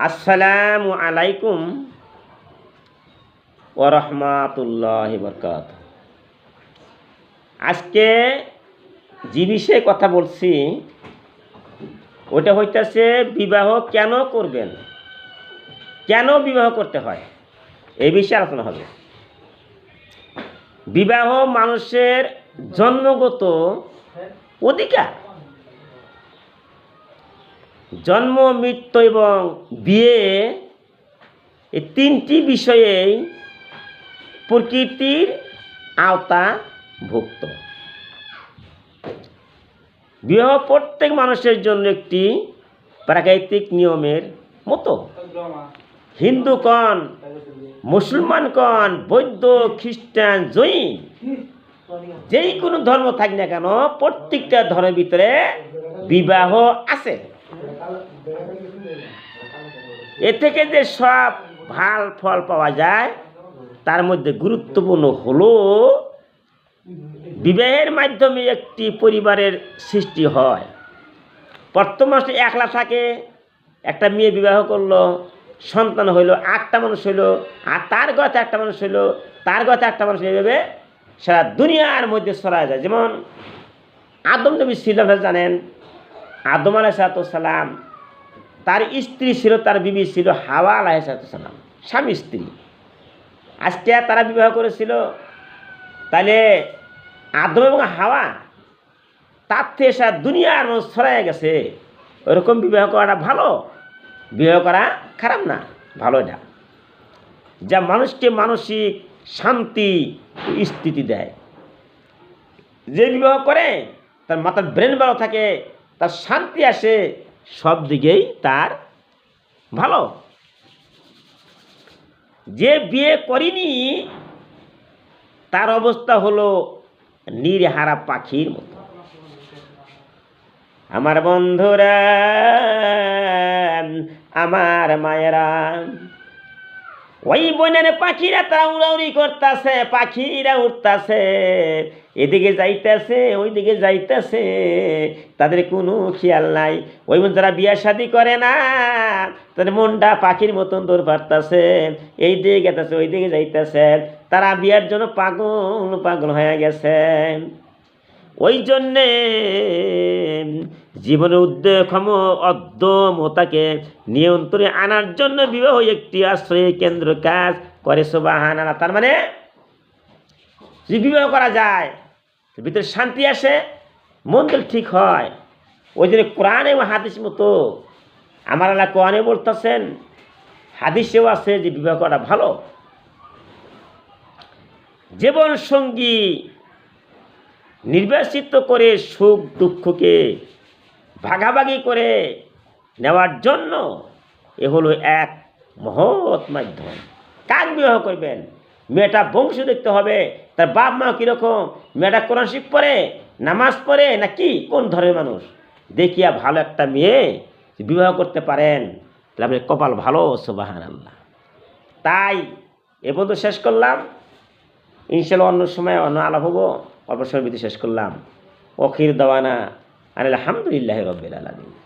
আসসালামু আলাইকুম ওরহমাতুল্লাহ বরকাত আজকে যে বিষয়ে কথা বলছি ওটা হইতেছে বিবাহ কেন করবেন? কেন বিবাহ করতে হয়? এই বিষয়ে আলোচনা হবে। বিবাহ মানুষের জন্মগত অধিকার। জন্ম, মৃত্যু এবং বিয়ে এই তিনটি বিষয়েই প্রকৃতির আওতাভুক্ত। বিবাহ প্রত্যেক মানুষের জন্য একটি প্রাকৃতিক নিয়মের মতো। হিন্দু কন মুসলমান কন বৌদ্ধ, খ্রিস্টান, জৈন যেই কোনো ধর্ম থাক না কেন, প্রত্যেকটা ধর্মের ভিতরে বিবাহ আছে। এ থেকে যে সব ভালো ফল পাওয়া যায়, তার মধ্যে গুরুত্বপূর্ণ হলো, বিবাহের মাধ্যমে একটি পরিবারের সৃষ্টি হয়। বর্তমান একলা থাকে, একটা মেয়ে বিবাহ করল, সন্তান হইল, আটটা মানুষ হইল, আর তার গতে একটা মানুষ হইল, তার গতে একটা মানুষ এইভাবে সারা দুনিয়ার মধ্যে ছড়া যায়। যেমন আদম নবী ছিল জানেন আদম আলাইসালাম তার স্ত্রী ছিল, তার বিবি ছিল হাওয়া আলাইসালাম স্বামী স্ত্রী। আজকে তারা বিবাহ করেছিল তাহলে আদম এবং হাওয়া, তার থেকে সারা দুনিয়ার মানুষ ছড়াই গেছে। ওরকম বিবাহ করাটা ভালো, বিবাহ করা খারাপ না, ভালো এটা। যা মানুষকে মানসিক শান্তি স্থিতি দেয়। যে বিবাহ করে, তার মাথার ব্রেন ভালো থাকে তার শান্তি আসে সব দিকেই তার ভালো। যে বিয়ে করিনি, তার অবস্থা হলো নিরহারা পাখির মতো। আমার বন্ধুরা, আমার মায়েরা ওই বনের পাখিরা তারা উড়াউড়ি করতেছে, পাখিরা উঠতেছে। এদিকে যাইতেছে, ওইদিকে যাইতেছে, তাদের কোনো খেয়াল নাই। ওই বোন যারা বিয়া শাদি করে না, তাদের মনটা পাখির মতন দৌড় পারতেছে এই দিকে গেতেছে, ওই দিকে যাইতেছে। তারা বিয়ার জন্য পাগল পাগল হয়ে গেছে। ওই জন্যে জীবনের উদ্যোগক্ষম অদ্যমতাকে নিয়ন্ত্রণে আনার জন্য বিবাহ একটি আশ্রয় কেন্দ্র কাজ করে সোবাহানা তার মানে যদি বিবাহ করা যায় ভিতরে শান্তি আসে মন্দির ঠিক হয়, ওই জন্য কোরআন এবং হাদিস মতো আমার আল্লাহ কোরআনে বলতেছেন, হাদিসেও আছে যে বিবাহ করা ভালো। জীবন সঙ্গী নির্বাচিত করে সুখ দুঃখকে ভাগাভাগি করে নেওয়ার জন্য এ হলো এক মহৎ মাধ্যম। কাক বিবাহ করবেন? মেয়েটা বংশ দেখতে হবে। তার বাপ মা কীরকম? মেয়েটা কোরআন শিখ পড়ে? নামাজ পড়ে? না কি কোন ধরনের মানুষ? দেখিয়া ভালো একটা মেয়ে বিবাহ করতে পারেন, তাহলে আপনি কপাল ভালো সুবাহান আল্লাহ তাই এ পর্যন্ত শেষ করলাম। ইনশাল্লাহ অন্য সময় অন্য আলাপ হব। অল্প সময় শেষ করলাম। অখির দেওয়ানা أنا الحمد لله رب العالمين.